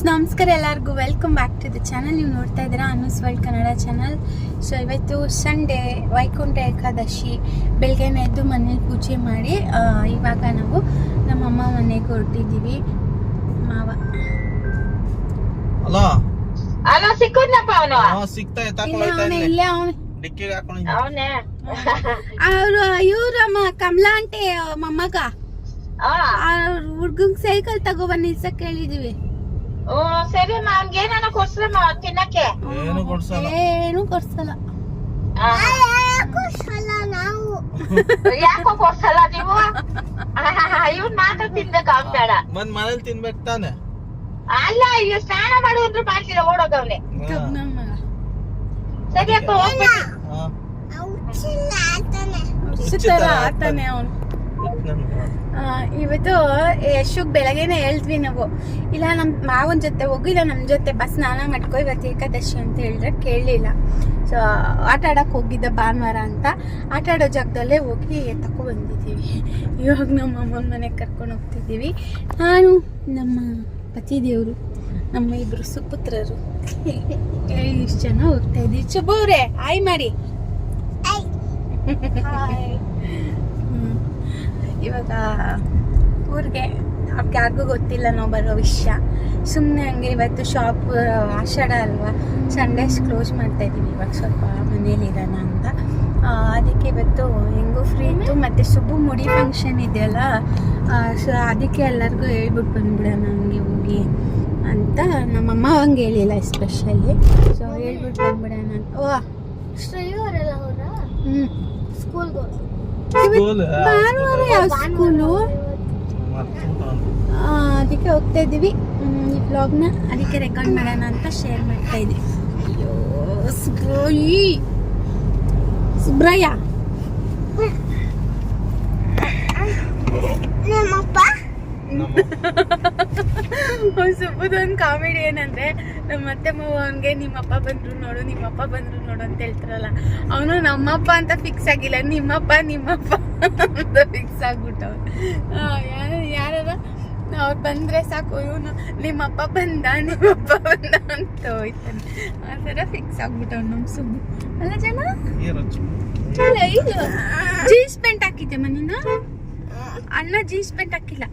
Friends ನಮಸ್ಕಾರ ಎಲ್ಲರಿಗೂ. Welcome back to the channel ನೀವು ನೋಡ್ತಾ ಇದ್ದೀರಾ Anu's world Kannada channel so ಇವತ್ತು ಸಂಡೇ ವೈಕುಂಠ ಏಕಾದಶಿ ಬೆಳಗ್ಗೆ ಎದ್ದು ಮನೇಲಿ ಪೂಜೆ ಮಾಡಿ ಆ, ಇವಾಗ ನಾವು ನಮ್ಮಮ್ಮ ಮನೆಗೆ ಹೊರಟಿದ್ದೀವಿ. ಮಾವ. ಇಲ್ಲ ಅವನ? ಇಲ್ಲೇ ಅವನು. ಡಿಕ್ಕಿಗೆ ಹಾಕೊಂಡಿದ್ದೆ ಅವನೇ? ಅವರು ಇವ್ರಮ್ಮ ಕಮಲಾ ಆಂಟಿ ಮೊಮ್ಮಗ. ಅವ್ರ ಹುಡ್ಗಂಗ್ ಸೈಕಲ್ ತಗೊಬಂದು ನಿಲ್ಸಕ್ ಹೇಳಿದೀವಿ ಓ ಸರಿ ಅಮ್ಮ ಅವ್ನ್ಗೆ ಏನಾನ ಕೊಡ್ಸ್ರಮ್ಮ ತಿನ್ನಕ್ಕೆ. ಏನು ಕೊಡ್ಸಲ್ಲ. ಏನು ಕೊಡ್ಸಲ್ಲ. ಆ. ಯಾಕೋ ಕೊಡ್ಸಲ್ಲ ನೀವು? ಇವ್ನ್ ಮಾತ್ರ ತಿನ್ಬೇಕು ಅವ್ನ್ ಬೇಡ. ಬಂದ್ ಮನೇಲಿ ತಿನ್ಬೇಕು ತಾನೆ? ಅಲ್ಲ ಈಗ ಸ್ನಾನ ಮಾಡು ಅಂದ್ರು ಹಾ. ಕಬ್ನ ಮಗ ಸರಿ ಅಪ್ಪ ಹೋಗ್ಬಿಟ್ಟು. ಆತಾನೆ. ಅವನು. ಇವತ್ತು ಯಶುಗ್ ಬೆಳಗ್ಗೆನೆ ಹೇಳ್ದ್ವಿ ನಾವು. ಇಲ್ಲ ನಮ್ಮ ಮಾವನ ಜೊತೆ ಹೋಗು ಇಲ್ಲ ನಮ್ ಜೊತೆ ಬಸ್ ಸ್ನಾನ ಮಾಡ್ಕೊ ಇವತ್ತು ಏಕಾದಶಿ ಅಂತ ಹೇಳಿದ್ರೆ ಕೇಳಲಿಲ್ಲ ಸೊ ಆಟ ಆಡಕ್ ಹೋಗಿದ್ದ ಭಾನುವಾರ ಅಂತ ಆಟ ಆಡೋ ಜಾಗದಲ್ಲೇ ಹೋಗಿ ತಕೊ ಬಂದಿದ್ದೀವಿ. ಇವಾಗ ನಮ್ಮ ಅಮ್ಮನ ಮನೆಗೆ ಕರ್ಕೊಂಡು ಹೋಗ್ತಿದ್ದೀವಿ. ನಾನು ನಮ್ಮ ಪತಿ ದೇವರು ನಮ್ಮ ಇಬ್ರು ಸುಪುತ್ರರು. ಇಷ್ಟು ಜನ ಹೋಗ್ತಾ ಇದ್ದೀವಿ ಚುಬೂರೆ ಆಯ್ ಮಾಡಿ. ಇವಾಗ ಊರಿಗೆ ಅವ್ರಿಗೆ ಯಾರಿಗೂ ಗೊತ್ತಿಲ್ಲ ನಾವು ಬರೋ ವಿಷಯ. ಸುಮ್ಮನೆ ಹಂಗೆ ಇವತ್ತು ಶಾಪ್ ಆಷಾಢ ಅಲ್ವಾ? ಸಂಡೇಸ್ ಕ್ಲೋಸ್ ಮಾಡ್ತಾ ಇದ್ದೀವಿ ಇವಾಗ ಸ್ವಲ್ಪ ಮನೇಲಿರೋಣ ಅಂತ. ಅದಕ್ಕೆ ಇವತ್ತು ಹೆಂಗೂ ಫ್ರೀ ಇತ್ತು. ಮತ್ತು ಸುಬ್ಬು ಮುಡಿ ಫಂಕ್ಷನ್ ಇದೆಯಲ್ಲ ಸೊ ಅದಕ್ಕೆ ಎಲ್ಲರಿಗೂ ಹೇಳ್ಬಿಟ್ಟು ಬಂದ್ಬಿಡೋಣ ಹಂಗೆ ಹೋಗಿ ಅಂತ ನಮ್ಮಮ್ಮ ಹಂಗೆ ಹೇಳಿಲ್ಲ ಎಸ್ಪೆಷಲಿ ಸೊ ಹೇಳ್ಬಿಟ್ಟು ಬಂದ್ಬಿಡೋಣ ಅಂತ. ಓ ಹೋದ್ರ ಹ್ಞೂ ಸ್ಕೂಲ್ಗೆ ಸ್ಕೂಲ್ ಭಾನುವಾರ ಯಾವ ಸ್ಕೂಲು ಅದಕ್ಕೆ ಹೋಗ್ತಾ ಇದ್ದೀವಿ. ಈ ಬ್ಲಾಗ್ನ ಅದಕ್ಕೆ ರೆಕಾರ್ಡ್ ಮಾಡೋಣ ಅಂತ ಶೇರ್ ಮಾಡ್ತಾ ಇದ್ದೀವಿ ಅಯ್ಯೋ ಸುಬ್ರೋಯಿ. ಸುಬ್ರಯ್ಯ ನಮ್ಮಪ್ಪ. ಸುಬ್ಬದೊಂದು ಕಾಮಿಡಿ ಏನಂದ್ರೆ ನಮ್ಮ ಅತ್ತೆ ಮಾವ ಅವನ್ಗೆ ನಿಮ್ಮಪ್ಪ ಬಂದ್ರು ನೋಡು ನಿಮ್ಮಪ್ಪ ಬಂದ್ರು ನೋಡು ಅಂತ ಹೇಳ್ತಾರಲ್ಲ ಅವನು ನಮ್ಮಪ್ಪ ಅಂತ ಫಿಕ್ಸ್ ಆಗಿಲ್ಲ ನಿಮ್ಮಪ್ಪ ನಿಮ್ಮಪ್ಪ ಅಂತ ಫಿಕ್ಸ್ ಆಗ್ಬಿಟ್ಟವ್ ಯಾರ ಅವ್ರು ಬಂದ್ರೆ ಸಾಕು ಇವನು ನಿಮ್ಮಪ್ಪ ಬಂದ ನಿಮ್ಮಪ್ಪ ಬಂದ ಅಂತ ಹೋಯ್ತಾನೆ. ಆ ಥರ ಫಿಕ್ಸ್ ಆಗ್ಬಿಟ್ಟವ್ ನಮ್ ಸುಬ್ಬು. ಅಲ್ಲ ಜನ? ಜೀನ್ಸ್ ಪ್ಯಾಂಟ್ ಹಾಕಿದ್ದೆ ಮನಿನ ಅಣ್ಣ ಜೀನ್ಸ್ ಪ್ಯಾಂಟ್ ಹಾಕಿಲ್ಲ.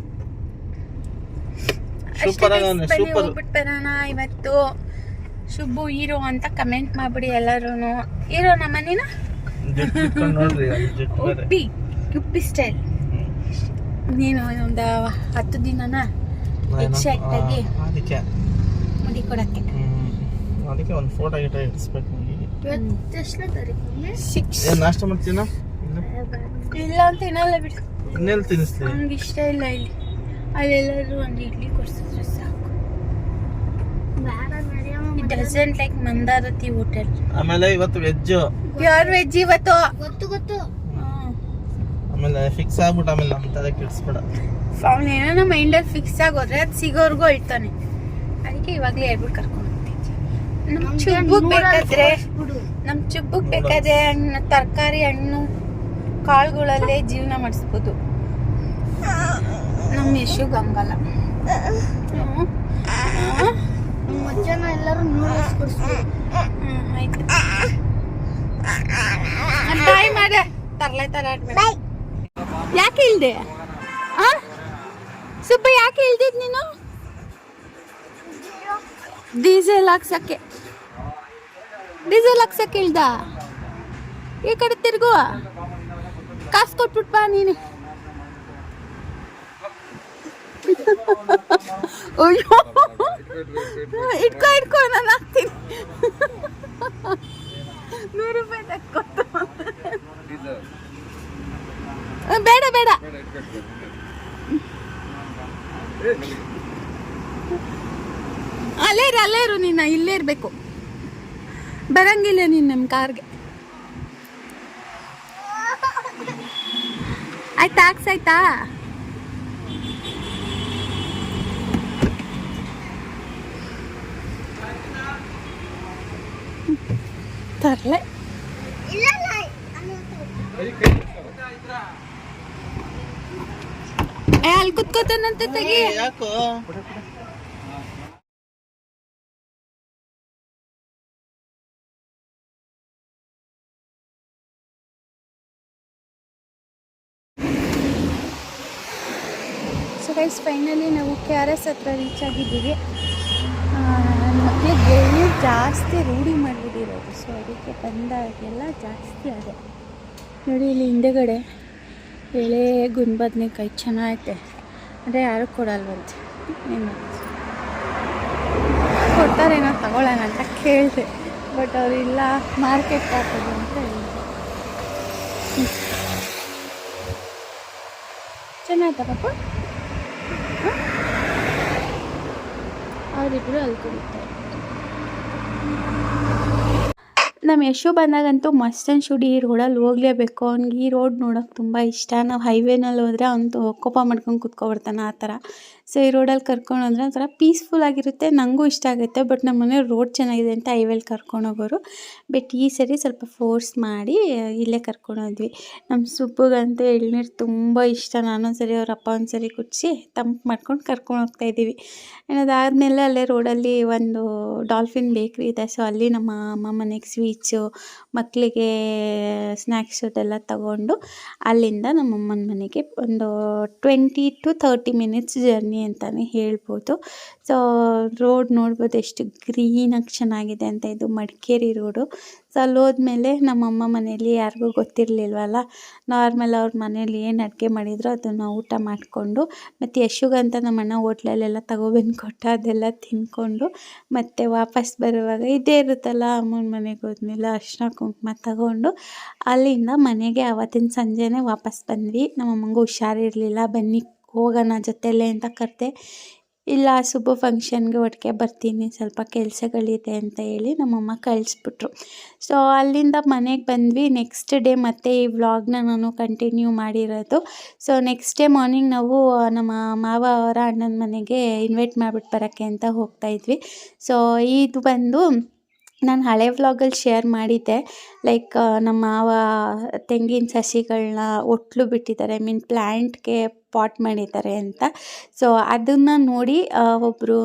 ಹೋಗ್ಬಿಟ್ಟು ಬರೋಣ. ಇವತ್ತು ಶುಭು ಹೀರೋ ಅಂತ ಕಮೆಂಟ್ ಮಾಡ್ಬಿಡಿ ಎಲ್ಲರೂ ಹೀರೋ ನಮ್ಮನೇನ. ಉಪ್ಪಿ ಉಪ್ಪಿ ಸ್ಟೈಲ್. ನೀನು ಒಂದು ಹತ್ತು ದಿನನ? Exact ಆಗಿ. ಮುಡಿ ಕೊಡಕ್ಕೆ. ಹ್ಮ್. ಅದಕ್ಕೆ ಒಂದು ಫೋಟೋ ಗಿಟ ಇಡಿಸ್ಬೇಕು ನಿಮಗೆ. ಇವತ್ತು ಎಷ್ಟನೇ ತಾರೀಕು? ಸಿಕ್ಸ್ ನಾಷ್ಟ ಮಾಡ್ತೀನ? ಇಲ್ಲ ಅಂತ ಬಿಡು. ಇನ್ನೆಲ್ಲಿ ನಮ್ಗೆ ಇಷ್ಟ ಇಲ್ಲ ಇಲ್ಲಿ. ಅಲ್ಲೆಲ್ಲರೂ ಒಂದು ಇಡ್ಲಿ ಕೊಡ್ಸಿದ್ರೆ ಸಾಕು. It doesn't like Mandarathi hotel ಆಮೇಲೆ ಇವತ್ತು ವೆಜ್ ಪ್ಯೂರ್ ವೆಜ್ ಇವತ್ತು. ಗೊತ್ತು ಗೊತ್ತು. ಆಮೇಲೆ ಫಿಕ್ಸ್ ಆಗ್ಬಿಟ್ಟು ಆಮೇಲೆ ನಮ್ಮ ತಲೆ ಕೆಡಿಸ್ಬೇಡ. ಅವ್ನು ಏನೋ ನಮ್ಮ ಮೈಂಡಲ್ಲಿ ಫಿಕ್ಸ್ ಆಗೋದ್ರೆ ಅದು ಸಿಗೋರ್ಗೂ ಇಳ್ತಾನೆ ಅದಕ್ಕೆ ಇವಾಗಲೇ ಹೇಳ್ಬಿಟ್ಟು ಕರ್ಕೊಂಡು ನಮ್ಮ ಚುಬ್ಬಕ್ಕೆ ಬೇಕಾದ್ರೆ ನಮ್ಮ ಚುಬ್ಬಕ್ಕೆ ಬೇಕಾದ್ರೆ ಹಣ್ಣು ತರಕಾರಿ ಹಣ್ಣು ಕಾಳುಗಳಲ್ಲೇ ಜೀವನ ಮಾಡಿಸ್ಬೋದು. ಹಂಗಲ್ಲ ಹ್ಮ್. ಹ್ಮ್. ಎಲ್ಲರೂ ನೂಡಲ್ಸ್ ಹ್ಮ್, ಆಯ್ತು. ಬಾಯ್ ಮಾಡ. ತರ್ಲೆ ತರ ಯಾಕೆ ಇಲ್ದೆ ಆ? ಸುಬ್ಬ ಯಾಕೆ ಇಲ್ದಿದ್ ನೀನು? ಡೀಸೆಲ್ ಹಾಕ್ಸಕ್ಕೆ. ಡೀಸೆಲ್ ಹಾಕ್ಸಕ್ಕೆ ಇಲ್ದ ಈ ಕಡೆ ತಿರುಗುವ ಕಾಸು ಕೊಟ್ಬಿಟ್ಟು ಬಾ ನೀನು. ಅಯ್ಯೋ. ಇಟ್ಕೊ ಇಟ್ಕೊ, ನಾನು ಹಾಕ್ತೀನಿ. ನೂರು ರೂಪಾಯಿ ಬೇಡ ಬೇಡ. ಅಲ್ಲೇ ಇರು ಅಲ್ಲೇ ಇರು ನಿನ್ನ ಇಲ್ಲೇ ಇರಬೇಕು. ಬರಂಗಿಲ್ಲ ನೀನು ನಮ್ಮ ಕಾರ್ಗೆ. ಆಯ್ತಾ ಹಾಕ್ಸಾಯ್ತಾ ತರಲೆ ಅಲ್ಲಿ ಕುತ್ಕೋತಾನಂತೆ ತೆಗಿ ಯಾಕೋ ಸೊ ಗೈಸ್ ಫೈನಲಿ ನಾವು ಕೆ ಆರ್ ಎಸ್ ಹತ್ರ ರೀಚ್ ಆಗಿದ್ದೀವಿ ಜಾಸ್ತಿ ರೂಢಿ ಮಾಡಿಬಿಟ್ಟಿರೋದು ಸೊ ಅದಕ್ಕೆ ಬಂದಾಗೆಲ್ಲ ಜಾಸ್ತಿ ಅದೇ. ನೋಡಿ, ಇಲ್ಲಿ ಹಿಂದೆಗಡೆ ಎಳೆ ಗುಂಡ್ ಬದನೆಕಾಯಿ ಚೆನ್ನಾಗೈತೆ. ಅಂದರೆ ಯಾರು ಕೊಡಲ್ವಂತೆ? ಏನು ಕೊಡ್ತಾರೇನೋ ತಗೊಳ್ಳೋಣ ಅಂತ ಕೇಳಿದೆ. ಬಟ್ ಅವ್ರು ಇಲ್ಲ ಮಾರ್ಕೆಟ್ ಹಾಕೋದು ಅಂತ ಹೇಳಿದ್ರು. ಚೆನ್ನಾಯ್ತಾ ಪಾಪ ಅವರಿಬ್ಬರು ಅಲ್ಲಿ ಕುಡಿತಾರೆ. ನಮ್ಮ ಯಶು ಬಂದಾಗಂತೂ ಮಸ್ತ್ ಶುಡಿ ಈ ರೋಡಲ್ಲಿ ಹೋಗ್ಲೇಬೇಕು. ಅವ್ನಿಗೆ ಈ ರೋಡ್ ನೋಡೋಕೆ ತುಂಬ ಇಷ್ಟ. ನಾವು ಹೈವೇನಲ್ಲಿ ಹೋದರೆ ಅವನು ಕೋಪ ಮಾಡ್ಕೊಂಡು ಕುತ್ಕೊಬಿಡ್ತಾನೆ ಆ ಥರ. ಸೊ ಈ ರೋಡಲ್ಲಿ ಕರ್ಕೊಂಡು ಹೋದ್ರೆ ಒಂಥರ ಪೀಸ್ಫುಲ್ ಆಗಿರುತ್ತೆ. ನನಗೂ ಇಷ್ಟ ಆಗುತ್ತೆ ಬಟ್ ನಮ್ಮ ಮನೆ ರೋಡ್ ಚೆನ್ನಾಗಿದೆ ಅಂತ ಹೈವೇಲಿ ಕರ್ಕೊಂಡು ಹೋಗೋರು. ಬಟ್ ಈ ಸರಿ ಸ್ವಲ್ಪ ಫೋರ್ಸ್ ಮಾಡಿ, ಇಲ್ಲೇ ಕರ್ಕೊಂಡು ಹೋದ್ವಿ. ನಮ್ಮ ಸುಬ್ಬಗಂತೂ ಎಳ್ನೀರು ತುಂಬ ಇಷ್ಟ. ನಾನೊಂದ್ಸರಿ ಅವ್ರ ಅಪ್ಪ ಒಂದ್ಸರಿ ಕುಚ್ಚಿ ತಂಪು ಮಾಡ್ಕೊಂಡು ಕರ್ಕೊಂಡು ಹೋಗ್ತಾ ಇದ್ದೀವಿ. ಅದಾದಮೇಲೆ ಅಲ್ಲೇ ರೋಡಲ್ಲಿ ಒಂದು ಡಾಲ್ಫಿನ್ ಬೇಕ್ರಿ ಇದೆ. ಸೊ ಅಲ್ಲಿ ನಮ್ಮ ಅಮ್ಮ ಮನೆಗೆ ಸ್ವೀಟ್ಸು ಮಕ್ಕಳಿಗೆ ಸ್ನ್ಯಾಕ್ಸ್ ಅದೆಲ್ಲ ತಗೊಂಡು ಅಲ್ಲಿಂದ ನಮ್ಮಮ್ಮನ ಮನೆಗೆ ಒಂದು twenty to thirty minutes journey ಅಂತಲೇ ಹೇಳ್ಬೋದು. ಸೊ ರೋಡ್ ನೋಡ್ಬೋದು ಎಷ್ಟು ಗ್ರೀನಾಗಿ ಚೆನ್ನಾಗಿದೆ ಅಂತ. ಇದು ಮಡಿಕೇರಿ ರೋಡು ಸೊ ಅಲ್ಲಿ ಹೋದ್ಮೇಲೆ ನಮ್ಮಮ್ಮ ಮನೇಲಿ ಯಾರಿಗೂ ಗೊತ್ತಿರಲಿಲ್ವಲ್ಲ? ನಾರ್ಮಲ್ ಅವ್ರ ಮನೇಲಿ ಏನು ಅಡುಗೆ ಮಾಡಿದ್ರು ಅದನ್ನು ಊಟ ಮಾಡಿಕೊಂಡು, ಮತ್ತು ಯಶುಗಂತ ನಮ್ಮಣ್ಣ ಹೋಟ್ಲಲ್ಲೆಲ್ಲ ತಗೊಬಂದು ಕೊಟ್ಟ ಅದೆಲ್ಲ ತಿಂದ್ಕೊಂಡು ಮತ್ತು ವಾಪಸ್ ಬರುವಾಗ ಇದೇ ಇರುತ್ತಲ್ಲ ಅಮ್ಮನ ಮನೆಗೆ ಹೋದ್ಮೇಲೆ ಅರ್ಶಿನ ಕುಂಕುಮ ತಗೊಂಡು, ಅಲ್ಲಿಂದ ಮನೆಗೆ ಆವತ್ತಿನ ಸಂಜೆನೇ ವಾಪಸ್ ಬಂದ್ವಿ. ನಮ್ಮಮ್ಮಂಗೆ ಹುಷಾರಿರಲಿಲ್ಲ. ಬನ್ನಿ ಹೋಗೋಣ ಜೊತೆಯಲ್ಲೇ ಅಂತ ಕರೆದೆ, ಇಲ್ಲ, ಶುಭ ಫಂಕ್ಷನ್ಗೆ ಒಟ್ಟಿಗೆ ಬರ್ತೀನಿ, ಸ್ವಲ್ಪ ಕೆಲಸಗಳಿದೆ ಅಂತ ಹೇಳಿ ನಮ್ಮಮ್ಮ ಕಳಿಸ್ಬಿಟ್ರು. ಸೊ ಅಲ್ಲಿಂದ ಮನೆಗೆ ಬಂದ್ವಿ. ನೆಕ್ಸ್ಟ್ ಡೇ ಮತ್ತೆ ಈ ವ್ಲಾಗ್ನ ನಾನು ಕಂಟಿನ್ಯೂ ಮಾಡಿರೋದು. ಸೊ ನೆಕ್ಸ್ಟ್ ಡೇ ಮಾರ್ನಿಂಗ್ ನಾವು ನಮ್ಮ ಮಾವ ಅವರ ಅಣ್ಣನ ಮನೆಗೆ ಇನ್ವೈಟ್ ಮಾಡಿಬಿಟ್ಟು ಬರೋಕ್ಕೆ ಅಂತ ಹೋಗ್ತಾ ಇದ್ವಿ. ಸೊ ಇದು ಬಂದು ನಾನು ಹಳೆ ವ್ಲಾಗಲ್ಲಿ ಶೇರ್ ಮಾಡಿದ್ದೆ. ಲೈಕ್ ನಮ್ಮ ಮಾವ ತೆಂಗಿನ ಸಸಿಗಳನ್ನ ಒಟ್ಲು ಬಿಟ್ಟಿದ್ದಾರೆ. ಐ ಮೀನ್ ಪ್ಲ್ಯಾಂಟ್ಗೆ ಪಾಟ್ ಮಾಡಿದ್ದಾರೆ ಅಂತ. ಸೊ ಅದನ್ನು ನೋಡಿ ಒಬ್ಬರು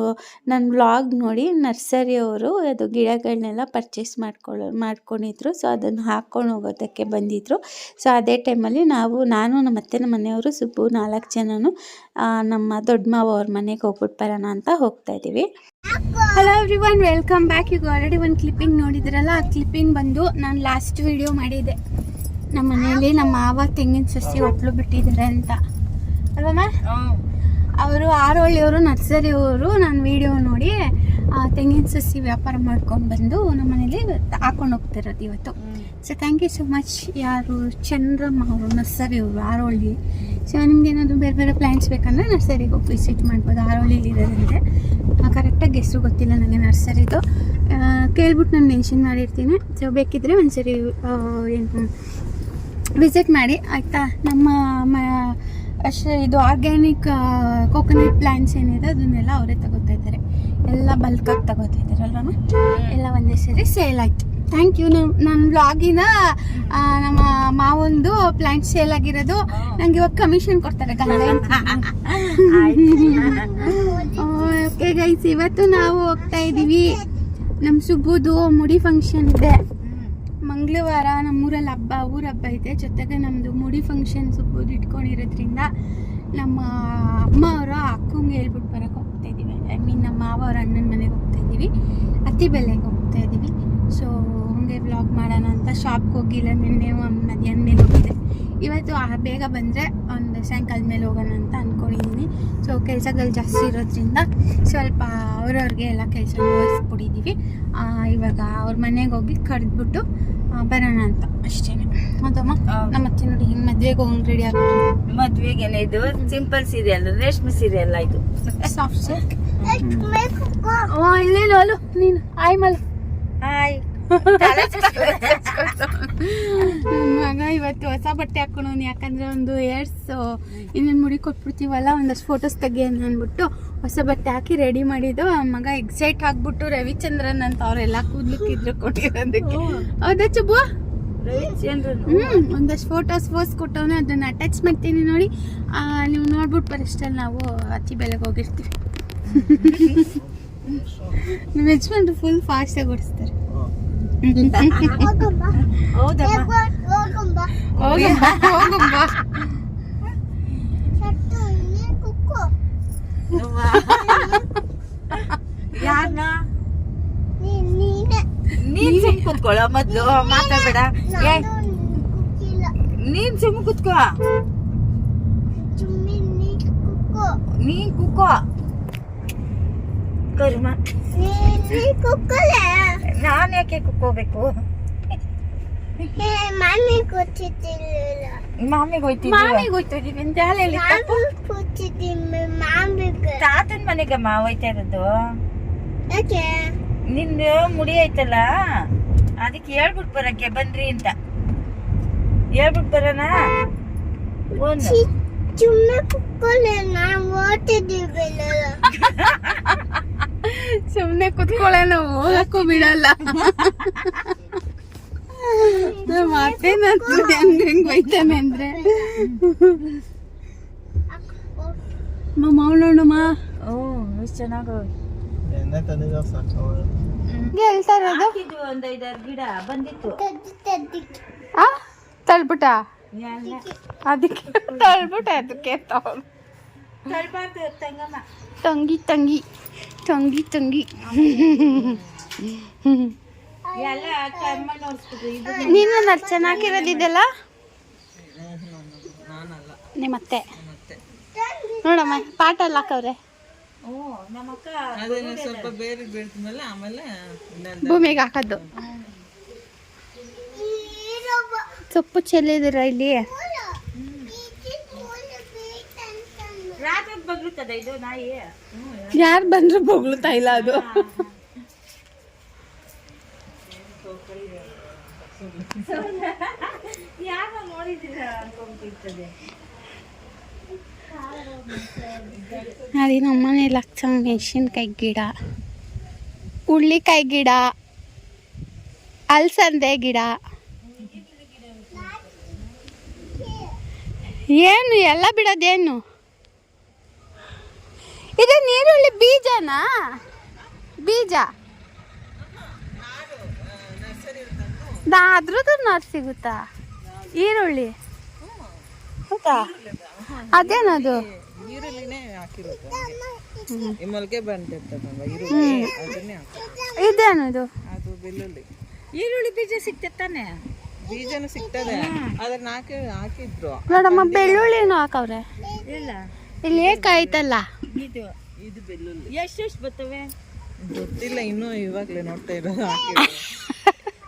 ನನ್ನ ವ್ಲಾಗ್ ನೋಡಿ ನರ್ಸರಿಯವರು ಅದು ಗಿಡಗಳನ್ನೆಲ್ಲ ಪರ್ಚೇಸ್ ಮಾಡ್ಕೊಳ್ಳೋ ಮಾಡ್ಕೊಂಡಿದ್ರು. ಸೊ ಅದನ್ನು ಹಾಕ್ಕೊಂಡು ಹೋಗೋದಕ್ಕೆ ಬಂದಿದ್ದರು ಸೊ ಅದೇ ಟೈಮಲ್ಲಿ ನಾವು, ನಾನು ನಮ್ಮ ಅತ್ತೆ ನಮ್ಮ ಮನೆಯವರು ಸುಬ್ಬು ನಾಲ್ಕು ಜನನು ನಮ್ಮ ದೊಡ್ಡ ಮಾವ ಅವ್ರ ಮನೆಗೆ ಹೋಗ್ಬಿಟ್ಟು ಬರೋಣ ಅಂತ ಹೋಗ್ತಾ ಇದ್ದೀವಿ hello everyone welcome back ಈಗ ಆಲ್ರೆಡಿ ಒಂದು ಕ್ಲಿಪ್ಪಿಂಗ್ ನೋಡಿದ್ರಲ್ಲ, ಆ ಕ್ಲಿಪ್ಪಿಂಗ್ ಬಂದು ನಾನು ಲಾಸ್ಟ್ ವಿಡಿಯೋ ಮಾಡಿದ್ದೆ. ನಮ್ಮ ಮನೆಯಲ್ಲಿ ನಮ್ಮ ಮಾವ ತೆಂಗಿನ ಸಸಿ ಒಟ್ಲು ಬಿಟ್ಟಿದ್ದಾರೆ ಅಂತ. ಅಲ್ವಮ್ಮ? ಅವರು ಆರೋಳಿಯವರು ನರ್ಸರಿಯವರು ನಾನು ವಿಡಿಯೋ ನೋಡಿ ತೆಂಗಿನ ಸಸಿ ವ್ಯಾಪಾರ ಮಾಡ್ಕೊಂಡು ಬಂದು ನಮ್ಮ ಮನೇಲಿ ಹಾಕೊಂಡು ಹೋಗ್ತಿರೋದು ಇವತ್ತು. So thank you so much ಯಾರು ಚಂದ್ರಮ್ಮ ಅವರು ನರ್ಸರಿಯವರು ಆರೋಳಿ ಸೊ ನಿಮ್ಗೆ ಏನಾದರೂ ಬೇರೆ ಬೇರೆ ಪ್ಲ್ಯಾಂಟ್ಸ್ ಬೇಕಂದ್ರೆ ನರ್ಸರಿಗೆ ಹೋಗಿ ವಿಸಿಟ್ ಮಾಡ್ಬೋದು. ಆರೋಳಿಲಿ ಇರೋದಂತೆ ಕರೆಕ್ಟಾಗಿ ಹೆಸರು ಗೊತ್ತಿಲ್ಲ ನನಗೆ ನರ್ಸರಿದು. ಕೇಳ್ಬಿಟ್ಟು ನಾನು ಮೆನ್ಷನ್ ಮಾಡಿರ್ತೀನಿ. ಸೊ ಬೇಕಿದ್ದರೆ ಒಂದ್ಸರಿ ವಿಸಿಟ್ ಮಾಡಿ. ಆಯಿತಾ? ನಮ್ಮ ಅಷ್ಟೇ ಇದು ಆರ್ಗ್ಯಾನಿಕ್ ಕೋಕೋನಟ್ ಪ್ಲ್ಯಾಂಟ್ಸ್ ಏನಿದೆ ಅದನ್ನೆಲ್ಲ ಅವರೇ ತಗೋತಾ ಇದ್ದಾರೆ. ಎಲ್ಲ ಬಲ್ಕಾಗಿ ತಗೋತಾ ಇದ್ದಾರೆ ಎಲ್ಲ ಒಂದೇ ಸರಿ ಸೇಲ್ ಆಯಿತು. ಥ್ಯಾಂಕ್ ಯು ನಮ್ಮ ಬ್ಲಾಗಿನ ನಮ್ಮ ಮಾವೊಂದು ಪ್ಲ್ಯಾಂಟ್ ಸೇಲ್ ಆಗಿರೋದು ನಂಗೆ ಇವಾಗ ಕಮಿಷನ್ ಕೊಡ್ತಾರೆ ಓಕೆ ಗೈಸ್ ಇವತ್ತು ನಾವು ಹೋಗ್ತಾ ಇದ್ದೀವಿ. ನಮ್ಮ ಸುಬ್ಬುದು ಮುಡಿ ಫಂಕ್ಷನ್ ಇದೆ. ಮಂಗಳವಾರ ನಮ್ಮೂರಲ್ಲಿ ಹಬ್ಬ, ಊರ ಹಬ್ಬ ಇದೆ. ಜೊತೆಗೆ ನಮ್ಮದು ಮುಡಿ ಫಂಕ್ಷನ್ಸ್ ಇಟ್ಕೊಂಡಿರೋದ್ರಿಂದ ನಮ್ಮ ಅಮ್ಮ ಅವರು ಅಕ್ಕಂಗೆ ಹೇಳ್ಬಿಟ್ಟು ಬರೋಕೆ ಹೋಗ್ತಾ ಇದ್ದೀವಿ. ಐ ಮೀನ್ ನಮ್ಮ ಮಾವ ಅವ್ರ ಅಣ್ಣನ ಮನೆಗೆ ಹೋಗ್ತಾ ಇದ್ದೀವಿ. ಅತಿ ಬೆಲೆಗೆ ಹೋಗ್ತಾ ಇದ್ದೀವಿ. ಸೊ ಹಂಗೆ ವ್ಲಾಗ್ ಮಾಡೋಣ ಅಂತ ಶಾಪ್ಗೆ ಹೋಗಿಲ್ಲ. ನಿನ್ನೆ ಮಧ್ಯಾಹ್ನ ಮೇಲೆ ಹೋಗಿದೆ ಇವತ್ತು ಬೇಗ ಬಂದರೆ ಒಂದು ಸಾಯಂಕಾಲದ ಮೇಲೆ ಹೋಗೋಣ ಅಂತ ಅಂದ್ಕೊಂಡಿದ್ದೀನಿ ಸೊ ಕೆಲಸಗಳು ಜಾಸ್ತಿ ಇರೋದ್ರಿಂದ ಸ್ವಲ್ಪ ಅವ್ರವ್ರಿಗೆ ಎಲ್ಲ ಕೆಲಸ ಮುಗಿಸ್ಬಿಟ್ಟಿದ್ದೀವಿ ಇವಾಗ ಅವ್ರ ಮನೆಗೆ ಹೋಗಿ ಕರೆದ್ಬಿಟ್ಟು ಬರೋಣ ಅಂತ ಅಷ್ಟೇ ಹೌದಮ್ಮ ನಮ್ಮ ಅತ್ತೆ ನೋಡಿ ಹಿಂಗೆ ಮದ್ವೆಗೆ ಹೋಗಿ ರೆಡಿ ಆಗ ಮದ್ವೆಗೆ ಇದು ಸಿಂಪಲ್ ಸೀರಿಯಲ್ ರೇಷ್ಮೆ ಸೀರಿಯಲ್ ಇದು. ಸಾಫ್ಟ್ ಸಿಲ್ಕ್ ಓ ಇಲ್ಲ ಲೋಲು ನೀನು. ಆಯ್ ಮಲ್ ಹಾಯ್ ಮಗ ಇವತ್ತು ಹೊಸ ಬಟ್ಟೆ ಹಾಕೊಂಡು ಯಾಕಂದ್ರೆ ಒಂದು ಏರ್ಸ್ ಇನ್ನೊಂದು ಮುಡಿ ಕೊಟ್ಬಿಡ್ತೀವಲ್ಲ ಒಂದಷ್ಟು ಫೋಟೋಸ್ ತೆಗಿಯೋಣ ಅಂದ್ಬಿಟ್ಟು ಹೊಸ ಬಟ್ಟೆ ಹಾಕಿ ರೆಡಿ ಮಾಡಿದ್ದು. ಆ ಮಗ ಎಕ್ಸೈಟ್ ಆಗ್ಬಿಟ್ಟು ರವಿಚಂದ್ರನ್ ಅಂತ ಅವರೆಲ್ಲ ಕೂದ್ಲಿಕ್ಕಿದ್ರು ಕೊಟ್ಟಿರೋದಕ್ಕೆ. ಹೌದಾ ಚುಬ್ಬು? ರವಿಚಂದ್ರನ್. ಹ್ಮ್ ಒಂದಷ್ಟು ಫೋಟೋಸ್ ಫೋಸ್ ಕೊಟ್ಟವನು ಅದನ್ನ ಅಟ್ಯಾಚ್ ಮಾಡ್ತೀನಿ ನೋಡಿ. ಆ, ನೀವು ನೋಡ್ಬಿಟ್ಟು ಬರಷ್ಟಲ್ಲಿ ನಾವು ಅತಿ ಬೆಲೆಗೆ ಹೋಗಿರ್ತೀವಿ. ನಮ್ಮ ಯಜಮಾನ್ರು ಫುಲ್ ಫಾಸ್ಟಾಗಿ ಓಡಿಸ್ತಾರೆ. ಹೋಗಮ್ಮ ಹೋಗಮ್ಮ. ಯಾರನ್ನ ನೀನ್ ಸುಮ್ ಕುತ್ಕೊಳ್ಳೋ ಮೊದ್ಲು ಮಾತಾಡ್ಬೇಡ ನೀನ್ ಸುಮ್ ಕುತ್ಕೋ ನೀನ್ ಕುಕ್ಕೋ ಕರ್ಮ ನಾನ್ ಯಾಕೆ ಕುಕ್ಕೋಬೇಕು ಮಮ್ಮಿ ಗೊತ್ತಿದ್ದಿಲ್ಲ. ಮಾಮಿಗೆ ಹೋಯ್ತಿದ್ವಿ ಮಾಮಿಗೆ ಹೋಯ್ತಿದೀವಿ ಅಂತ ಹೇಳಿ ಕೂತಿದ್ದೀನಿ ಮಾಮಿಗೆ. ತಾತನ್ ಮನೆಗಮ್ಮ ಹೋಯ್ತಾ ಇರೋದು ಯಾಕೆ? ನಿಂದು ಮುಡಿ ಐತಲ್ಲ ಅದಕ್ಕೆ ಹೇಳ್ಬಿಟ್ ಬರಕ್ಕೆ ಬನ್ರಿ ಅಂತ. ಹೇಳ್ಬಿಟ್ ಬರೋಣ? ಒಂದು ಸುಮ್ಮನೆ ಕುಕ್ಕಲ್ಲ ನಾವು ಓದ್ತಿದ್ದೀವಿ ಸುಮ್ನೆ ಕುತ್ಕೊಳ್ಳೆ ನಾವು ಹೋಗಕ್ಕೂ ಬಿಡಲ್ಲ. ಮತ್ತೆ ಹೆಂಗ್ ಹೆಂಗ್ ಬೈತಾನೆ ಅಂದ್ರೆ? ಮೌನೋಣಮ್ಮ ಓ ಎಷ್ಟು ಚೆನ್ನಾಗಿ ಇದು ಒಂದ್ ಐದಾರು ಗಿಡ ಬಂದಿತ್ತು. ತದ್ದಿ ತದ್ದಿ ಆ? ತಳ್ಬಿಟ್ಟ? ಎಲ್ಲ ಅದಕ್ಕೆ ತಳ್ಬಿಟ್ಟ ಅದಕ್ಕೆ ತಂಗಿ ತಂಗಿ ತಂಗಿ ತಂಗಿ. ನೀನು ನಾನು ಚೆನ್ನಾಗಿರೋದಿದೆಲ್ಲ ನಿಮ್ಮತ್ತೆ. ನೋಡಮ್ಮ ಪಾಠ ಎಲ್ಲ ಹಾಕವ್ರೆ ಸ್ವಲ್ಪ ಬೇರೆ ಬೀಳ್ತಿದ್ಮೇಲೆ ಆಮೇಲೆ ಭೂಮಿಗೆ ಹಾಕದ್ದು. ಸೊಪ್ಪು ಚೆಲ್ಲಿದಿರ ಇಲ್ಲಿ? ಯಾರು ಬಂದ್ರು ಬೊಗಳ್ತಾ ಇಲ್ಲ ಅದು? ಯಾರೋ ನೋಡಿದಿರ ಅನ್ಕೊಂಡ್ಬಿಡ್ತದೆ. ಅದೇ ನಮ್ಮ ಮನೇಲಿ ಹಚ್ಚ ಮೆಣಸಿನ್ಕಾಯಿ ಗಿಡ ಹುಳ್ಳಿಕಾಯಿ ಗಿಡ, ಅಲ್ಸಂದೆ ಗಿಡ. ಏನು, ಎಲ್ಲ ಬಿಡೋದೇನು ಇದು ನೀರುಳ್ಳಿ ಬೀಜನಾ? ಬೀಜ. ನಾ ಅದ್ರದ್ದು ನಾರು ಸಿಗುತ್ತಾ? ಈರುಳ್ಳಿ ಹೌದಾ? ಅದೇನದು? ಇದೇನದು? ಅದು ಬೆಳ್ಳುಳ್ಳಿ. ಈರುಳ್ಳಿ ಬೀಜ ಸಿಕ್ತಾನೆ ಬೀಜನು ಸಿಗ್ತದೆ. ಅದನ್ನ ಹಾಕಿ ಹಾಕಿದ್ರು? ನೋಡಮ್ಮ ಬೆಳ್ಳುಳ್ಳಿನೂ ಹಾಕವ್ರೆ. ಇಲ್ಲ. ಇಲ್ಲಿ ಏಕಾಯ್ತಲ್ಲ ಇದು ಇದು ಬೆಳ್ಳುಳ್ಳಿ. ಎಷ್ಟೆಷ್ಟು ಬರ್ತವೆ ಗೊತ್ತಿಲ್ಲ ಇನ್ನೂ ಇವಾಗ್ಲೇ ನೋಡ್ತಾ ಇರೋದು ಹಾಕಿರೋದು.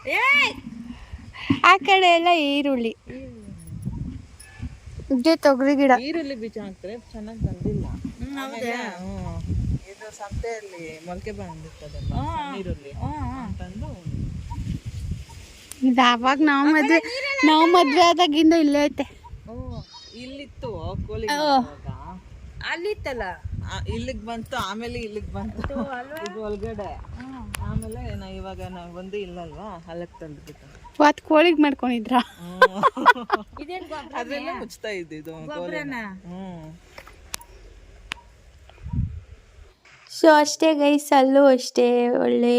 ಆ ಕಡೆ ಎಲ್ಲ ಈರುಳ್ಳಿ. ಇದೇ ತೊಗರಿ ಗಿಡ. ಈರುಳ್ಳಿ ಬೀಜ ಹಾಕ್ತಾರೆ ಚೆನ್ನಾಗಿ ಬಂದಿಲ್ಲ. ಇದು ಸಂತೆಯಲ್ಲಿ ಮೊಳಕೆ ಬಂದಿರ್ತದಲ್ಲ ಸಣ್ಣ ಈರುಳ್ಳಿ ಅಂತಂದು. ಇದು ಆವಾಗ ನಾವು ಮದ್ವೆ ನಾವು ಮದ್ವೆ ಆದಾಗಿಂದ ಇಲ್ಲೇ ಐತೆ. ಹ್ಮ್, ಇಲ್ಲಿತ್ತು ಕೋಳಿ ಅಲ್ಲಿತ್ತಲ್ಲ. ಇಲ್ಲಿಗೆ ಬಂತು ಆಮೇಲೆ ಇಲ್ಲಿಗೆ ಬಂತು. ಇದು ಒಳಗಡೆ. ಆಮೇಲೆ ನಾ ಇವಾಗ ನಾವು ಬಂದು ಇಲ್ಲಲ್ವಾ ಅಲ್ಲಕ್ಕೆ ತಂದ್ಬಿಟ್ಟು. ಅವತ್ತು ಕೋಳಿಗ್ ಮಾಡ್ಕೊಂಡಿದ್ರ? ಅದೆಲ್ಲ ಮುಚ್ತಾ ಇದ್ದಿದ್ದು ಸೊ ಅಷ್ಟೇ ಗೈಸ್ ಅಲ್ಲೂ ಅಷ್ಟೇ ಒಳ್ಳೆ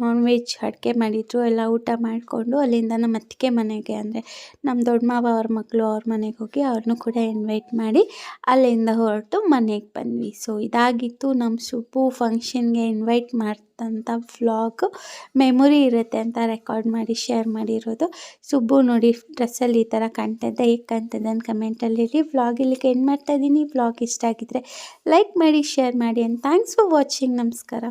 ನಾನ್ ವೆಜ್ ಅಡುಗೆ ಮಾಡಿದ್ರು ಎಲ್ಲ ಊಟ ಮಾಡಿಕೊಂಡು ಅಲ್ಲಿಂದ ನಮ್ಮ ಅತ್ತಿಗೆ ಮನೆಗೆ ಅಂದರೆ ನಮ್ಮ ದೊಡ್ಡ ಮಾವ ಅವ್ರ ಮಕ್ಕಳು ಅವ್ರ ಮನೆಗೆ ಹೋಗಿ ಅವ್ರನ್ನೂ ಕೂಡ ಇನ್ವೈಟ್ ಮಾಡಿ ಅಲ್ಲಿಂದ ಹೊರಟು ಮನೆಗೆ ಬಂದ್ವಿ. ಸೊ ಇದಾಗಿತ್ತು ನಮ್ಮ ಸುಬ್ಬು ಫಂಕ್ಷನ್ಗೆ ಇನ್ವೈಟ್ ಮಾಡ್ತಂಥ ವ್ಲಾಗ್ ಮೆಮೊರಿ ಇರುತ್ತೆ ಅಂತ ರೆಕಾರ್ಡ್ ಮಾಡಿ, ಶೇರ್ ಮಾಡಿರೋದು. ಸುಬ್ಬು ನೋಡಿ ಡ್ರೆಸ್ಸಲ್ಲಿ ಈ ಥರ ಕಾಣ್ತದೆ, ಹೇಗೆ ಕಾಣ್ತದೆ ಅಂತ ಕಮೆಂಟಲ್ಲಿ ಹೇಳಿ. ವ್ಲಾಗ್ ಇಲ್ಲಿಗೆ ಮಾಡ್ತಾ ಇದ್ದೀನಿ ವ್ಲಾಗ್ ಇಷ್ಟ ಆಗಿದ್ರೆ ಲೈಕ್ ಮಾಡಿ, ಶೇರ್ ಮಾಡಿ ಆ್ಯಂಡ್ ಥ್ಯಾಂಕ್ಸ್ ಫಾರ್ ವಾಚಿಂಗ್ ನಮಸ್ಕಾರ.